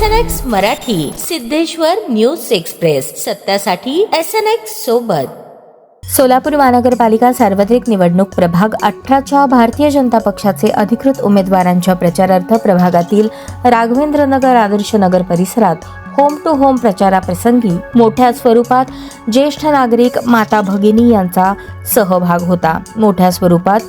S N X Marathi Siddheshwar news express. सत्यासाठी S N X सोबत. सोलापूर महानगरपालिका सार्वत्रिक निवडणूक प्रभाग अठराच्या भारतीय जनता पक्षाचे अधिकृत उमेदवारांच्या प्रचारार्थ प्रभागातील राघवेंद्रनगर आदर्श नगर परिसरात होम टू होम प्रचाराप्रसंगी मोठ्या स्वरूपात ज्येष्ठ नागरिक माता भगिनी यांचा सहभाग होता. मोठ्या स्वरूपात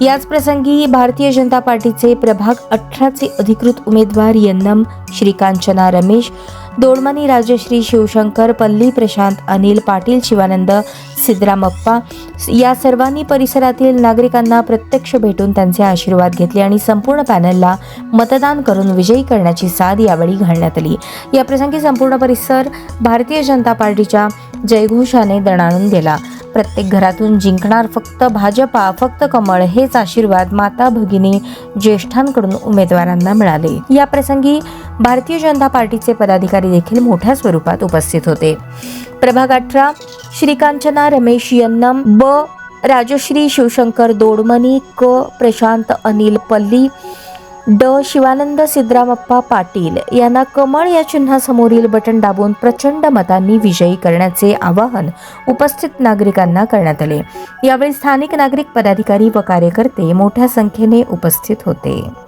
याच प्रसंगी भारतीय जनता पार्टीचे प्रभाग अठराचे अधिकृत उमेदवार यन्नम श्रीकांचना रमेश दोडमणी राजश्री शिवशंकर पल्ली प्रशांत अनिल पाटील शिवानंद सिद्धरामप्पा या सर्वांनी परिसरातील नागरिकांना प्रत्यक्ष भेटून त्यांचे आशीर्वाद घेतले आणि संपूर्ण पॅनलला मतदान करून विजयी करण्याची साथ यावेळी घालण्यात आली. या प्रसंगी संपूर्ण परिसर भारतीय जनता पार्टीच्या जयघोषाने दणाणून गेला. प्रत्येक घरातून जिंकणार फक्त भाजपा फक्त कमळ हेच आशीर्वाद माता भगिनी ज्येष्ठांकडून उमेदवारांना मिळाले. या प्रसंगी भारतीय जनता पार्टीचे पदाधिकारी देखील मोठ्या स्वरूपात उपस्थित होते. प्रभाग अठरा श्रीकांचना रमेश यन्नम ब. राजश्री शिवशंकर दोडमणी क. प्रशांत अनिल पल्ली ड. शिवानंद सिद्धरामप्पा पाटील यांना कमळ या चिन्हासमोरील बटन दाबून प्रचंड मतांनी विजयी करण्याचे आवाहन उपस्थित नागरिकांना करण्यात आले. यावेळी स्थानिक नागरिक पदाधिकारी व कार्यकर्ते मोठ्या संख्येने उपस्थित होते.